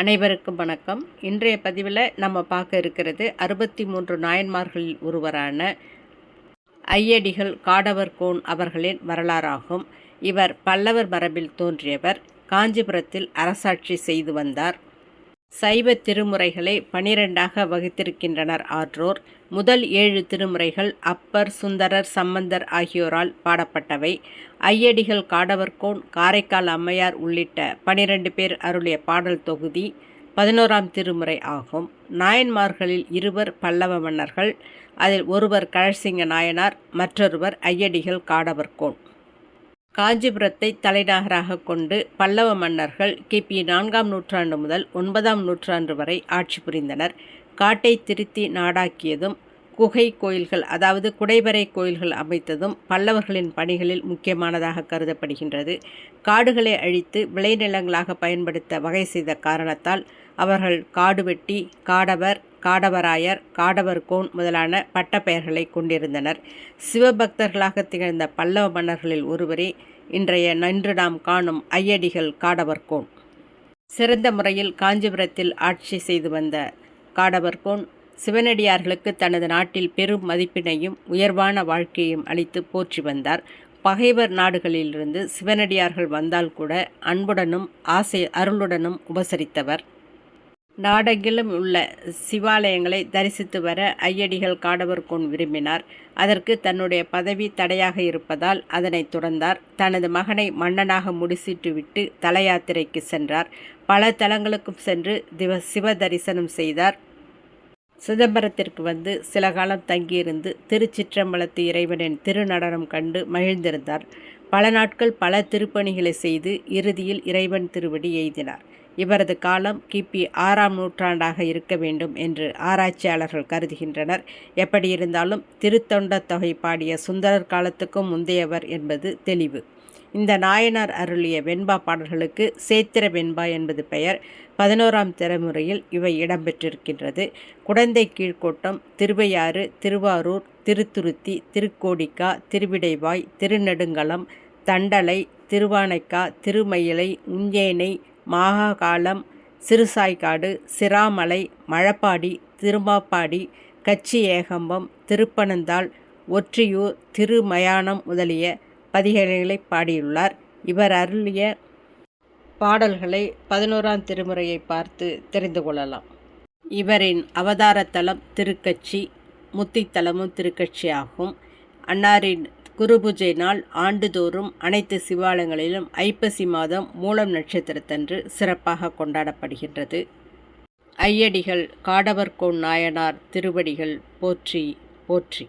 அனைவருக்கும் வணக்கம். இன்றைய பதிவில் நம்ம பார்க்க இருக்கிறது அறுபத்தி மூன்று நாயன்மார்களில் ஒருவரான ஐயடிகள் காடவர் கோன் அவர்களின் வரலாறாகும். இவர் பல்லவர் மரபில் தோன்றியவர். காஞ்சிபுரத்தில் அரசாட்சி செய்து வந்தார். சைவ திருமுறைகளை பனிரெண்டாக வகுத்திருக்கின்றனர் ஆற்றோர். முதல் ஏழு திருமுறைகள் அப்பர் சுந்தரர் சம்பந்தர் ஆகியோரால் பாடப்பட்டவை. ஐயடிகள் காடவர்கோன் காரைக்கால் அம்மையார் உள்ளிட்ட பனிரெண்டு பேர் அருளிய பாடல் தொகுதி பதினோராம் திருமுறை ஆகும். நாயன்மார்களில் இருவர் பல்லவ மன்னர்கள் அதில் ஒருவர் கழசிங்க நாயனார் மற்றொருவர் ஐயடிகள் காடவர்கோன். காஞ்சிபுரத்தை தலைநகராக கொண்டு பல்லவ மன்னர்கள் கிபி நான்காம் நூற்றாண்டு முதல் ஒன்பதாம் நூற்றாண்டு வரை ஆட்சி புரிந்தனர். காட்டை திருத்தி நாடாக்கியதும் குகை கோயில்கள் அதாவது குடைவரை கோயில்கள் அமைத்ததும் பல்லவர்களின் பணிகளில் முக்கியமானதாக கருதப்படுகின்றது. காடுகளை அழித்து விளைநிலங்களாக பயன்படுத்த வகை செய்த காரணத்தால் அவர்கள் காடு வெட்டி காடவர் காடவராயர் காடவர்கோன் முதலான பட்டப்பெயர்களை கொண்டிருந்தனர். சிவபக்தர்களாக திகழ்ந்த பல்லவ மன்னர்களில் ஒருவரே இன்றைய நன்று நாம் காணும் ஐயடிகள் காடவர்கோன் சிறந்த முறையில் காஞ்சிபுரத்தில் ஆட்சி செய்து வந்த காடவர்கோன் சிவனடியார்களுக்கு தனது நாட்டில் பெரும் மதிப்பினையும் உயர்வான வாழ்க்கையையும் அளித்து போற்றி வந்தார். பகைவர் நாடுகளிலிருந்து சிவனடியார்கள் வந்தால் கூட அன்புடனும் ஆசை அருளுடனும் உபசரித்தவர். நாடெங்கிலும் உள்ள சிவாலயங்களை தரிசித்து வர ஐயடிகள் காடவர் கொன் விரும்பினார். அதற்கு தன்னுடைய பதவி தடையாக இருப்பதால் அதனை துறந்தார். தனது மகனை மன்னனாக முடிசூட்டிவிட்டு தலயாத்திரைக்கு சென்றார். பல தலங்களுக்கும் சென்று திவ சிவ தரிசனம் செய்தார். சிதம்பரத்திற்கு வந்து சில காலம் தங்கியிருந்து திருச்சிற்றம்பலத்து இறைவனின் திருநடனம் கண்டு மகிழ்ந்திருந்தார். பல நாட்கள் பல திருப்பணிகளை செய்து இறுதியில் இறைவன் திருவடி எய்தினார். இவரது காலம் கிபி ஆறாம் நூற்றாண்டாக இருக்க வேண்டும் என்று ஆராய்ச்சியாளர்கள் கருதுகின்றனர். எப்படி இருந்தாலும் திருத்தொண்ட தொகை பாடிய சுந்தரர் காலத்துக்கும் முந்தையவர் என்பது தெளிவு. இந்த நாயனார் அருளிய வெண்பா பாடல்களுக்கு சேத்திர வெண்பா என்பது பெயர். பதினோராம் தலைமுறையில் இவை இடம்பெற்றிருக்கின்றது. குடந்தை கீழ்கோட்டம் திருவையாறு திருவாரூர் திருத்துருத்தி திருக்கோடிக்கா திருவிடைவாய் திருநெடுங்கலம் தண்டலை திருவானைக்கா திருமயிலை உஞ்சேனை மாகாகாலம் சிறுசாய்க்காடு சிராமலை மழப்பாடி திருமாப்பாடி கச்சி ஏகம்பம் திருப்பனந்தாள் ஒற்றியூர் திருமயானம் முதலிய பதிகளை பாடியுள்ளார். இவர் அருளிய பாடல்களை பதினோராம் திருமுறையை பார்த்து தெரிந்து கொள்ளலாம். இவரின் அவதாரத்தலம் திருக்கட்சி முத்தித்தலமும் திருக்கட்சி ஆகும் அன்னாரின் குருபூஜை நாள் ஆண்டுதோறும் அனைத்து சிவாலயங்களிலும் ஐப்பசி மாதம் மூலம் நட்சத்திரத்தன்று சிறப்பாக கொண்டாடப்படுகின்றது. ஐயடிகள் காடவர்கோன் நாயனார் திருவடிகள் போற்றி போற்றி.